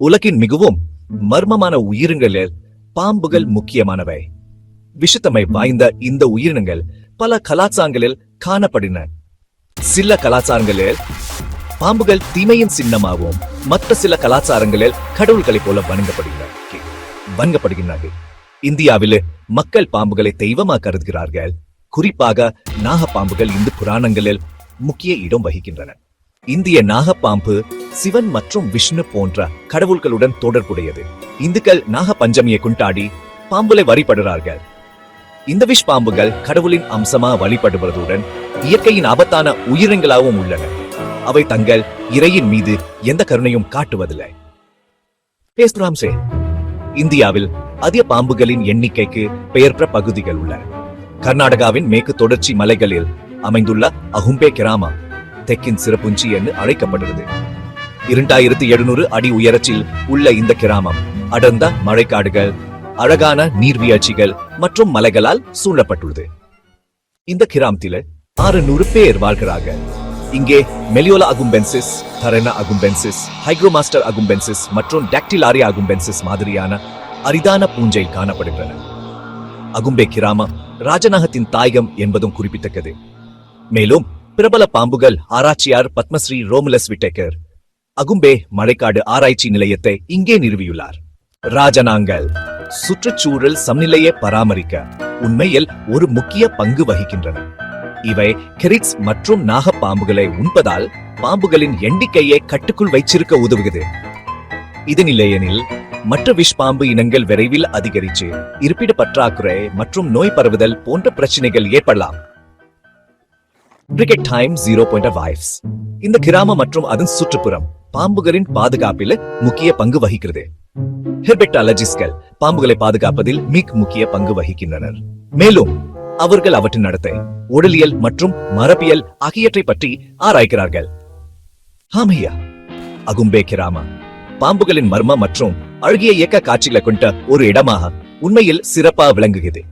உலகின் மிகவும் மர்மமான உயிரினங்களில் பாம்புகள் முக்கியமானவை. விஷத்தமை வாய்ந்த இந்த உயிரினங்கள் பல கலாச்சாரங்களில் காணப்படுகின்றன. சில கலாச்சாரங்களில் பாம்புகள் தீமையின் சின்னமாகவும் மற்ற சில கலாச்சாரங்களில் கடவுள்களைப் போல வணங்கப்படுகின்றன வணங்கப்படுகின்றன இந்தியாவில் மக்கள் பாம்புகளை தெய்வமாக கருதுகிறார்கள். குறிப்பாக நாகப்பாம்புகள் இந்து புராணங்களில் முக்கிய இடம் வகிக்கின்றன. இந்திய நாகப்பாம்பு சிவன் மற்றும் விஷ்ணு போன்ற கடவுள்களுடன் தொடர்புடையது. இந்துக்கள் நாக பஞ்சமியை கொண்டாடி பாம்புகளை வழிபடுகிறார்கள் இந்த விஷ் பாம்புகள் கடவுளின் அம்சமா வழிபடுவதுடன் இயற்கையின் ஆபத்தான உயிரினங்களாகவும் உள்ளன. அவை தங்கள் இறையின் மீது எந்த கருணையும் காட்டுவதில்லை. பேசுறாம் சே இந்தியாவில் அதிக பாம்புகளின் எண்ணிக்கைக்கு பெயர் பெற்ற பகுதிகள் உள்ளன. கர்நாடகாவின் மேற்கு தொடர்ச்சி மலைகளில் அமைந்துள்ள அகும்பே கிராமம் தெற்கின் சிறப்புஞ்சி என்று அழைக்கப்படுகிறது. இரண்டாயிரத்தி எழுநூறு அடி உயரத்தில் உள்ள இந்த கிராமம். அடர்ந்த மழைக்காடுகள் அழகான நீர்வீழ்ச்சிகள் மற்றும் மலைகளால் சூழப்பட்டுள்ளது. இந்த கிராமத்தில் ஆறு நூறு பேர் வாழ்கிறார்கள் இங்கே மெலியோலா அகும்பென்சிஸ் தரெனா அகும்பென்சிஸ் ஹைக்ரோமாஸ்டர் அகும்பென்சிஸ் மற்றும் டாக்டிலாரி அகும்பென்சிஸ் மாதிரியான அரிதான பூஞ்சை காணப்படுகின்றன. அகும்பே கிராமம் ராஜநாகத்தின் தாயகம் என்பதும் குறிப்பிடத்தக்கது. மேலும் பிரபல பாம்புகள் ஆராய்ச்சியார் பத்மஸ்ரீ ரோமுலஸ் விட்டேக்கர் அகும்பே மழைக்காடு ஆராய்ச்சி நிலையத்தை இங்கே நிறுவியுள்ளார். ராஜனாங்கள் சுற்றுச்சூழல் சமநிலையை பராமரிக்க உண்மையில் ஒரு முக்கிய பங்கு வகிக்கின்றன. இவை கெரிட்ஸ் மற்றும் நாகப்பாம்புகளை உண்பதால் பாம்புகளின் எண்ணிக்கையை கட்டுக்குள் வைச்சிருக்க உதவுகிறது. இதனில்லையெனில் மற்ற விஷ் பாம்பு இனங்கள் விரைவில் அதிகரித்து இருப்பிட பற்றாக்குறை மற்றும் நோய் பரவுதல் போன்ற பிரச்சனைகள் ஏற்படலாம். Cricket time zero point vibes இந்த கிராமம் மற்றும் அதன் சுற்றுப்புறம் பாம்புகளின் பாதுகாப்பில் முக்கிய பங்கு வகிக்கிறது. ஹெர்பெட்டாலஜிஸ்ட்கள் பாம்புகளை பாதுகாப்பதில் மிக முக்கிய பங்கு வகிக்கின்றனர். மேலும் அவர்கள் அவற்றின் நடத்தை உடலியல் மற்றும் மரபியல் ஆகியவற்றை பற்றி ஆராய்கிறார்கள். ஆமையா அகும்பே கிராமா பாம்புகளின் மர்ம மற்றும் அழகிய இயக்க காட்சிகளை கொண்ட ஒரு இடமாக உண்மையில் சிறப்பாக விளங்குகிறது.